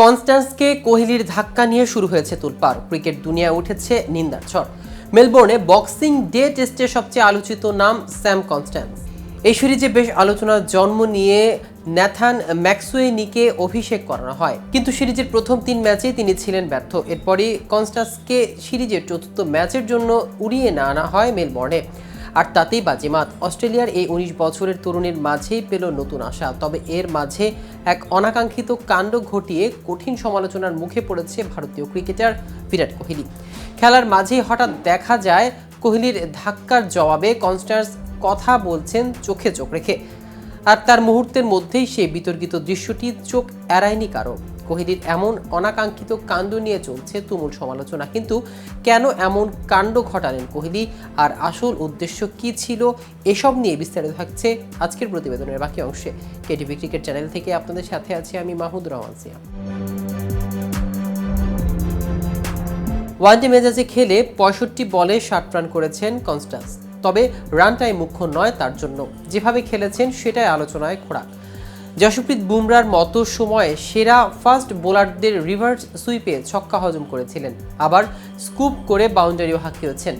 কনস্ট্যান্সকে কোহলির ধাক্কা নিয়ে শুরু হয়েছে তুলপার ক্রিকেট দুনিয়া উঠেছে নিন্দার ঝড়। মেলবোর্নে বক্সিং ডে টেস্টে সবচেয়ে আলোচিত নাম স্যাম কনস্ট্যান্স এই সিরিজে বেশ আলোচনার জন্ম নিয়ে ন্যাথান ম্যাক্সওয়েনিকে অভিষেক করানো হয়। কিন্তু সিরিজের প্রথম তিন ম্যাচে তিনি ছিলেন ব্যর্থ। এরপরই কনস্টাসকে সিরিজের চতুর্থ ম্যাচের জন্য উড়িয়ে না আনা হয় মেলবোর্নে। আর তাতেই বাজিমাত অস্ট্রেলিয়ার এই উনিশ বছরের তরুণীর মাঝেই পেল নতুন আশা, তবে এর মাঝে এক অনাকাঙ্ক্ষিত কাণ্ড ঘটিয়ে কঠিন সমালোচনার মুখে পড়েছে ভারতীয় ক্রিকেটার বিরাট কোহলি। খেলার মাঝেই হঠাৎ দেখা যায়, কোহলির ধাক্কার জবাবে কনস্টার্স কথা বলছেন চোখে চোখ রেখে। আর তার মুহূর্তের মধ্যেই সেই বিতর্কিত দৃশ্যটি চোখ এড়ায়নি কারও। কোহলির এমন অনাকাঙ্ক্ষিত কাণ্ড নিয়ে চলছে তুমুল সমালোচনা। কিন্তু কেন এমন কাণ্ড ঘটালেন কোহলি আর আসল উদ্দেশ্য কি ছিল? এসব নিয়ে বিস্তারিত থাকছে আজকের প্রতিবেদনের বাকি অংশে। কেটিভি ক্রিকেট চ্যানেল থেকে আপনাদের সাথে আছি আমি মাহমুদ রহমান সিয়া। ওয়ানডে মেজাজে খেলে পঁয়ষট্টি বলে ষাট রান করেছেন কনস্টান্স। তবে রানটাই মুখ্য নয় তার জন্য। যেভাবে খেলেছেন, সেটাই আলোচনায় খোরাক। যশপ্রীত বুমরার মতো সময়ে সেরা ফার্স্ট বোলারদের রিভার্স সুইপে ছক্কা হজম করেছিলেন। আবার স্কুপ করে বাউন্ডারিও হাঁকিয়েছেন।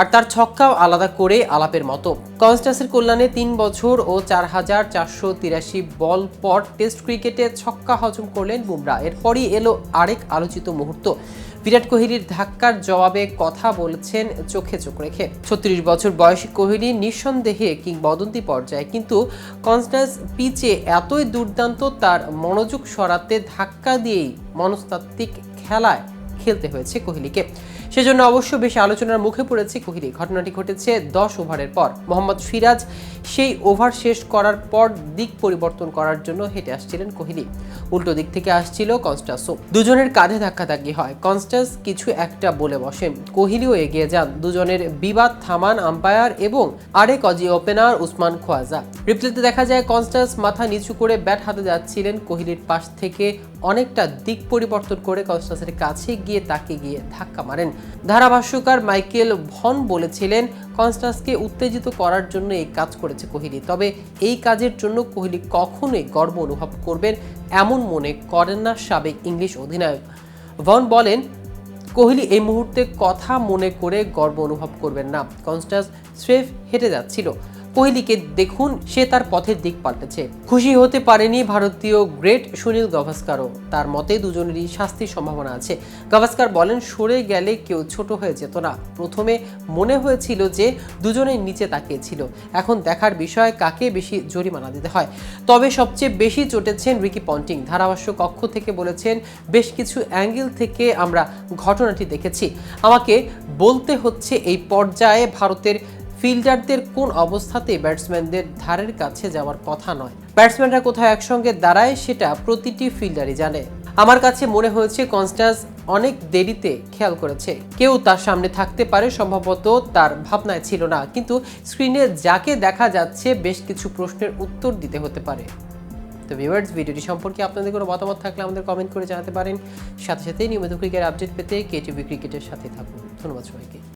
আর তার ছক্কাও আলাদা করে আলাপের মতো। কনস্টাসের কল্যাণে তিন বছর ও চার হাজার চারশো তিরাশি বল পর টেস্ট ক্রিকেটে ছক্কা হজম করলেন বুমরা। এরপরই এলো আরেক আলোচিত মুহূর্ত। বিরাট কোহলির ধাক্কার জবাবে কথা বলেছেন চোখে চোখ রেখে। ছত্রিশ বছর বয়সী কোহলি নিঃসন্দেহে কিংবদন্তি পর্যায়ে, কিন্তু কনস্টান্স পিচে এতই দুর্দান্ত তার মনোযোগ সরাতে ধাক্কা দিয়েই মনস্তাত্ত্বিক খেলায় খেলতে হয়েছে কোহলিকে। সেজন্য অবশ্য বেশ আলোচনার মুখে পড়েছে কোহলি ঘটনাটি ঘটেছে দশ ওভারের পর। মোহাম্মদ সিরাজ সেই ওভার শেষ করার পর দিক পরিবর্তন করার জন্য হেঁটে আসছিলেন কোহলি। উল্টো দিক থেকে আসছিল কনস্টাসও দুজনের কাঁধে ধাক্কাধাক্কি হয়। কনস্টাস কিছু একটা বলে বসেন। কোহলিও এগিয়ে যান। দুজনের বিবাদ থামান আম্পায়ার এবং আরেক অজি ওপেনার উসমান খোয়াজা। রিপ্লেতে দেখা যায়, কনস্টাস মাথা নিচু করে ব্যাট হাতে যাচ্ছিলেন কোহলির পাশ থেকে অনেকটা দিক পরিবর্তন করে কনস্টাসের কাছে গিয়ে তাকে গিয়ে ধাক্কা মারেন। ধারাভাষ্যকার মাইকেল ভন বলেছিলেন কনস্টাসকে উত্তেজিত করার জন্য এই কাজ করেছে কোহলি। তবে এই কাজের জন্য কোহলি কখনোই গর্ব অনুভব করবেন এমন মনে করেন না সাবেক ইংলিশ অধিনায়ক। ভন বলেন, কোহলি এই মুহূর্তে কথা মনে করে গর্ব অনুভব করবেন না। কনস্টাস স্রেফ হেঁটে যাচ্ছিল। কোহলিকে দেখুন, সে তার পথের দিক পাল্টেছে। খুশি হতে পারেনি ভারতীয় গ্রেট সুনীল গাভাস্কারও। তার মতে দুজনেরই শাস্তির সম্ভাবনা আছে। গাভাস্কার বলেন, সরে গেলে কেউ ছোট হয়ে যেত না। প্রথমে মনে হয়েছিল যে দুজনের নিচে তাকিয়েছিল। এখন দেখার বিষয়, কাকে বেশি জরিমানা দিতে হয়। তবে সবচেয়ে বেশি চটেছেন রিকি পন্টিং। ধারাভাষ্য কক্ষ থেকে বলেছেন, বেশ কিছু অ্যাঙ্গেল থেকে আমরা ঘটনাটি দেখেছি। আমাকে বলতে হচ্ছে, এই পর্যায়ে ভারতের ফিল্ডারদের কোন অবস্থাতে ব্যাটসম্যানদের ধারের কাছে যাওয়ার কথা নয়? ব্যাটসম্যানরা কোথায় একসঙ্গে দাঁড়ায় সেটা প্রতিটি ফিল্ডারই জানে। আমার কাছে মনে হয়েছে কনস্টান্স অনেক দেরিতে খেয়াল করেছে। কেউ তার সামনে থাকতে পারে, সম্ভবত তার ভাবনায় ছিল না। কিন্তু স্ক্রিনে যাকে দেখা যাচ্ছে, বেশ কিছু প্রশ্নের উত্তর দিতে হতে পারে। তো ভিউয়ার্স, ভিডিওটি সম্পর্কে আপনাদের কোনো মতামত থাকলে আমাদের কমেন্ট করে জানাতে পারেন। সাথে সাথে নিয়মিত ক্রিকেট আপডেট পেতে কেটিভি ক্রিকেটের সাথে থাকুন। ধন্যবাদ সবাইকে।